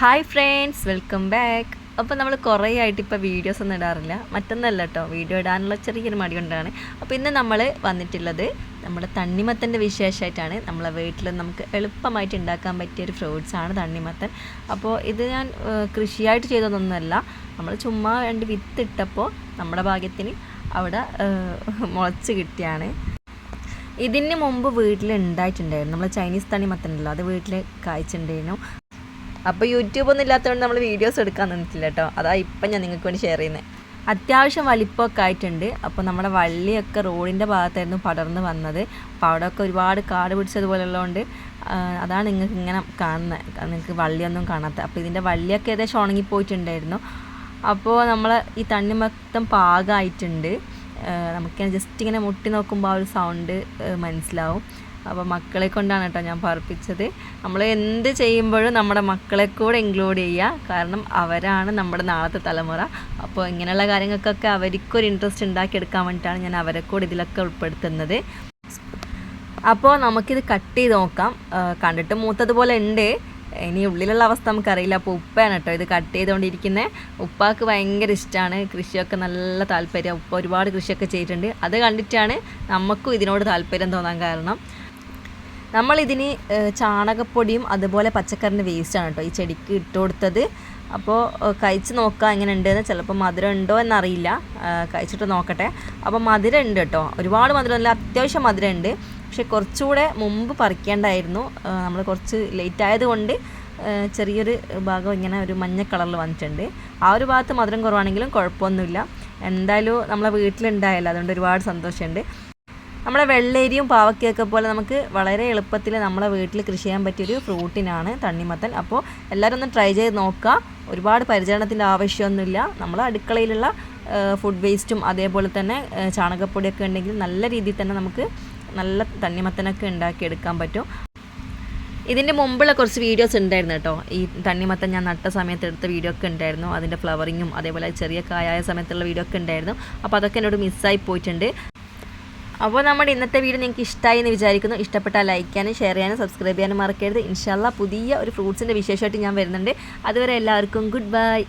Hi friends welcome back അപ്പോൾ നമ്മൾ കുറേ ആയിട്ട് ഇപ്പോൾ വീഡിയോസ് ഒന്നും ഇടാറില്ല. മറ്റൊന്നല്ല കേട്ടോ വീഡിയോ ഇടാനുള്ള ചെറിയൊരു മടി കൊണ്ടാണ്. അപ്പോൾ ഇന്ന് നമ്മൾ വന്നിട്ടുള്ളത് നമ്മുടെ തണ്ണിമത്തന്റെ വിശേഷമായിട്ടാണ് നമ്മളെ വീട്ടിൽ നമുക്ക് എളുപ്പമായിട്ട് ഉണ്ടാക്കാൻ പറ്റിയ ഒരു ഫ്രൂട്ട്സാണ് തണ്ണിമത്തൻ. അപ്പോൾ ഇത് ഞാൻ കൃഷിയായിട്ട് ചെയ്തതൊന്നുമല്ല. നമ്മൾ ചുമ്മാ രണ്ട് വിത്തിട്ടപ്പോൾ നമ്മുടെ ഭാഗ്യത്തിന് അവിടെ മുളച്ച് കിട്ടിയാണ്. ഇതിന് മുമ്പ് വീട്ടിൽ ഉണ്ടായിട്ടുണ്ടായിരുന്നു നമ്മൾ ചൈനീസ് തണ്ണിമത്തൻ ഉണ്ടല്ലോ അത് വീട്ടിൽ കായ്ച്ചിട്ടുണ്ടായിരുന്നു. അപ്പോൾ യൂട്യൂബ് ഒന്നും ഇല്ലാത്തതുകൊണ്ട് നമ്മൾ വീഡിയോസ് എടുക്കാൻ നിന്നിട്ടില്ല കേട്ടോ. അതാ ഇപ്പം ഞാൻ നിങ്ങൾക്ക് വേണ്ടി ഷെയർ ചെയ്യുന്നത് അത്യാവശ്യം വലിപ്പമൊക്കെ ആയിട്ടുണ്ട്. അപ്പോൾ നമ്മുടെ വള്ളിയൊക്കെ റോഡിന്റെ ഭാഗത്തായിരുന്നു പടർന്ന് വന്നത്. അപ്പോൾ അവിടെയൊക്കെ ഒരുപാട് കാട് പിടിച്ചതുപോലെയുള്ളതുകൊണ്ട് ആ, അതാണ് നിങ്ങൾക്ക് ഇങ്ങനെ കാണുന്നത് നിങ്ങൾക്ക് വള്ളിയൊന്നും കാണാത്ത. അപ്പോൾ ഇതിന്റെ വള്ളിയൊക്കെ ഏകദേശം ഉണങ്ങിപ്പോയിട്ടുണ്ടായിരുന്നു. അപ്പോൾ നമ്മൾ ഈ തണ്ണിമത്തം പാകമായിട്ടുണ്ട് നമുക്ക് ജസ്റ്റ് ഇങ്ങനെ മുട്ടി നോക്കുമ്പോൾ ആ ഒരു സൗണ്ട് മനസ്സിലാവും. അപ്പോൾ മക്കളെ കൊണ്ടാണ് കേട്ടോ ഞാൻ പറപ്പിച്ചത് നമ്മൾ എന്ത് ചെയ്യുമ്പോഴും നമ്മുടെ മക്കളെ കൂടെ ഇൻക്ലൂഡ് ചെയ്യുക. കാരണം അവരാണ് നമ്മുടെ നാളത്തെ തലമുറ. അപ്പോൾ ഇങ്ങനെയുള്ള കാര്യങ്ങൾക്കൊക്കെ അവർക്കൊരു ഇൻട്രസ്റ്റ് ഉണ്ടാക്കിയെടുക്കാൻ വേണ്ടിയിട്ടാണ് ഞാൻ അവരെ കൂടെ ഇതിലൊക്കെ ഉൾപ്പെടുത്തുന്നത്. അപ്പോൾ നമുക്കിത് കട്ട് ചെയ്ത് നോക്കാം. കണ്ടിട്ട് മൂത്തതുപോലെ ഉണ്ട്. ഇനി ഉള്ളിലുള്ള അവസ്ഥ നമുക്കറിയില്ല. അപ്പോൾ ഉപ്പയാണ് കേട്ടോ ഇത് കട്ട് ചെയ്തുകൊണ്ടിരിക്കുന്നത് ഉപ്പാക്ക് ഭയങ്കര ഇഷ്ടമാണ് കൃഷിയൊക്കെ നല്ല താല്പര്യം. ഉപ്പ ഒരുപാട് കൃഷിയൊക്കെ ചെയ്തിട്ടുണ്ട്. അത് കണ്ടിട്ടാണ് നമുക്കും ഇതിനോട് താല്പര്യം തോന്നാൻ കാരണം. നമ്മളിതിന് ചാണകപ്പൊടിയും അതുപോലെ പച്ചക്കറിന്റെ ആണ് കേട്ടോ. ഈ ചെടിക്ക് ഇട്ട് കൊടുത്തത് അപ്പോൾ കഴിച്ച് നോക്കുക എങ്ങനെ ഉണ്ടെന്ന് ചിലപ്പോൾ മധുരം ഉണ്ടോ എന്നറിയില്ല കഴിച്ചിട്ട് നോക്കട്ടെ. അപ്പോൾ മധുരം ഉണ്ട് കേട്ടോ. ഒരുപാട് മധുരമല്ല അത്യാവശ്യം മധുരം ഉണ്ട് പക്ഷെ കുറച്ചുകൂടെ മുമ്പ് പറിക്കേണ്ടായിരുന്നു. നമ്മൾ കുറച്ച് ലേറ്റ് ആയതുകൊണ്ട് ചെറിയൊരു ഭാഗം ഇങ്ങനെ ഒരു മഞ്ഞ കളറിൽ വന്നിട്ടുണ്ട്. ആ ഒരു ഭാഗത്ത് മധുരം കുറവാണെങ്കിലും കുഴപ്പമൊന്നുമില്ല. എന്തായാലും നമ്മളെ വീട്ടിലുണ്ടായല്ലോ. അതുകൊണ്ട് ഒരുപാട് സന്തോഷമുണ്ട്. നമ്മളെ വെള്ളേരിയും പാവക്കയൊക്കെ പോലെ നമുക്ക് വളരെ എളുപ്പത്തിൽ നമ്മളെ വീട്ടിൽ കൃഷി ചെയ്യാൻ പറ്റിയൊരു ഫ്രൂട്ടിനാണ് തണ്ണിമത്തൻ. അപ്പോൾ എല്ലാവരും ഒന്ന് ട്രൈ ചെയ്ത് നോക്കുക. ഒരുപാട് പരിചരണത്തിന്റെ ആവശ്യമൊന്നുമില്ല. നമ്മൾ അടുക്കളയിലുള്ള ഫുഡ് വേസ്റ്റും അതേപോലെ തന്നെ ചാണകപ്പൊടിയൊക്കെ ഉണ്ടെങ്കിൽ നല്ല രീതിയിൽ തന്നെ നമുക്ക് നല്ല തണ്ണിമത്തനൊക്കെ ഉണ്ടാക്കിയെടുക്കാൻ പറ്റും. ഇതിന്റെ മുമ്പുള്ള കുറച്ച് വീഡിയോസ് ഉണ്ടായിരുന്നു കേട്ടോ. ഈ തണ്ണിമത്തൻ ഞാൻ നട്ട സമയത്ത് എടുത്ത വീഡിയോ ഒക്കെ ഉണ്ടായിരുന്നു. അതിന്റെ ഫ്ലവറിങ്ങും അതേപോലെ ചെറിയ കായായ സമയത്തുള്ള വീഡിയോ ഒക്കെ ഉണ്ടായിരുന്നു. അപ്പോൾ അതൊക്കെ എന്നോട് മിസ്സായി പോയിട്ടുണ്ട്. അപ്പോൾ നമ്മുടെ ഇന്നത്തെ വീഡിയോ നിങ്ങൾക്ക് ഇഷ്ടമായി എന്ന് വിചാരിക്കുന്നു. ഇഷ്ടപ്പെട്ടാൽ ലൈക്ക് ചെയ്യാനും ഷെയർ ചെയ്യാനും സബ്സ്ക്രൈബ് ചെയ്യാനും മറക്കരുത്. ഇൻഷാല്ല പുതിയ ഒരു ഫ്രൂട്ട്സിന്റെ വിശേഷമായിട്ട് ഞാൻ വരുന്നുണ്ട്. അതുവരെ എല്ലാവർക്കും ഗുഡ് ബൈ